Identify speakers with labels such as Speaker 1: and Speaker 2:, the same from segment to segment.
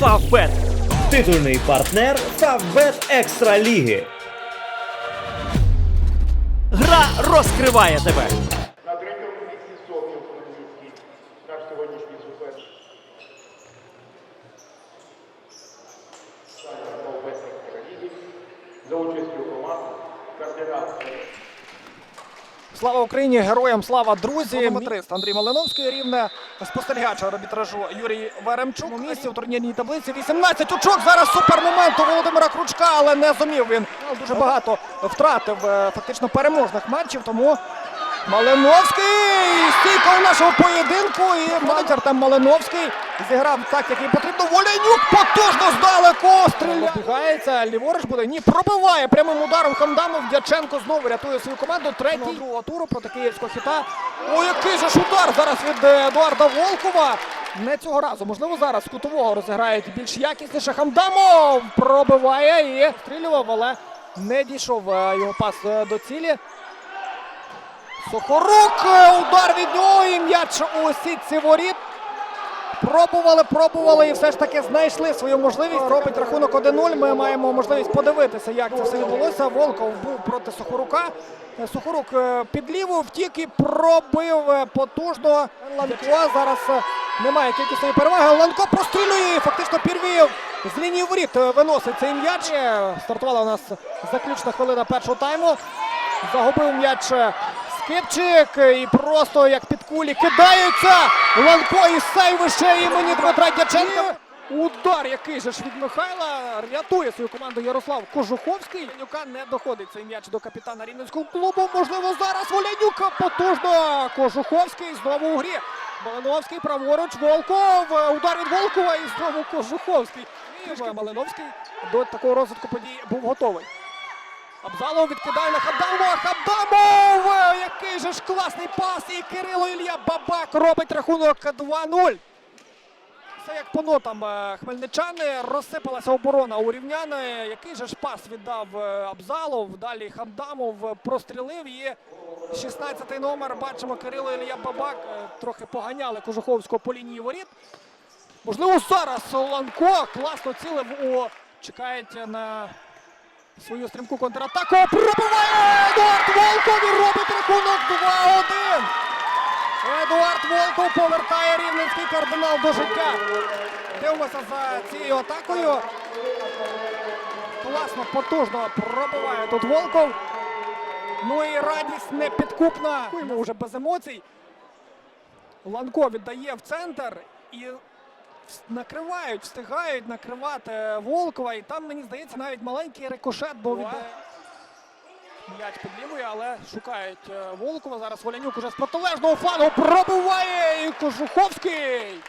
Speaker 1: Фавбет. Титульний партнер Фавбет Екстра Ліги. Гра розкриває тебе.
Speaker 2: На третьому місці Софія Хмельницький, наш сьогоднішній суперник. Саня Полбецький Ліги за участю команд кардинал.
Speaker 3: Слава Україні! Героям слава друзі! Матрист Андрій Малиновський рівне спостерігач арбітражу Юрій Веремчук. У місці у турнірній таблиці 18 очок. Зараз супер момент у Володимира Кручка, але не зумів він. Дуже багато втратив е, фактично переможних матчів. Тому Малиновський стійка у нашого поєдинку. І молодь Артем Малиновський зіграв так, як і потрібно. Волянюк потужно здалеку стріляє. Бігається, ліворуч буде. Ні, пробиває прямим ударом Хамдамов. Дяченко знову рятує свою команду. Третій другого туру проти київського хіта. О, який же ж удар зараз від е, Едуарда Волкова. Не цього разу. Можливо, зараз кутового розіграють більш якісніше. Хамдамов пробиває і стрілював, але не дійшов е, його пас е, до цілі. Сухорук, удар від нього і м'яч у сітці воріт. Пробували, пробували і все ж таки знайшли свою можливість. Робить рахунок 1-0. Ми маємо можливість подивитися, як це все відбулося. Волков був проти Сухорука. Сухорук е, під ліву втік і пробив е, потужно. Ланко зараз е, немає кількісної переваги. Ланко прострілює і фактично підвів. З лінії воріт виносить цей м'яч. Стартувала у нас заключна хвилина першого тайму. Загубив м'яч Скипчик і просто як під кулі кидається. Ланко і сейвище імені Дмитра Дяченка. Удар який же ж від Михайла рятує свою команду Ярослав Кожуховський. Волянюка не доходить цей м'яч до капітана Рівненського клубу. Можливо, зараз Волянюка потужно. Кожуховський знову у грі. Малиновський праворуч. Волков. Удар від Волкова і знову Кожуховський. Малиновський до такого розвитку подій був готовий. Абзалов відкидає на Хабдамова. Хабдамов! Який же ж класний пас! І Кирило Ілля Бабак робить рахунок 2-0. Це як по нотам е, хмельничани. Розсипалася оборона у рівняни. Який же ж пас віддав е, Абзалов. Далі Хамдамов е, прострілив і 16-й номер. Бачимо Кирило Ілля Бабак. Е, Трохи поганяли Кожуховського по лінії воріт. Можливо, зараз Ланко класно цілив у чекають на свою стрімку контратаку. Пробиває Едуард Волков і робить рахунок 2-1. Едуард Волков повертає рівненський кардинал до життя. Дивимося за цією атакою. Класно, потужно пробиває тут Волков. Ну і радість непідкупна. Йому вже без емоцій. Ланко віддає в центр і накривають, встигають накривати Волкова. І там, мені здається, навіть маленький рикошет був від м'яч під але шукають е, Волкова. Зараз Волянюк уже з протилежного флангу пробиває і Кожуховський.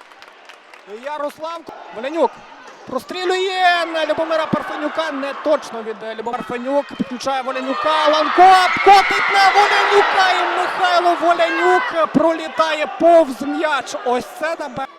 Speaker 3: І Ярослав Волянюк прострілює на Любомира Парфенюка. Не точно від е, Любомира Парфенюк. Підключає Волянюка. Ланко котить на Волянюка. І Михайло Волянюк пролітає повз м'яч. Ось це напевно.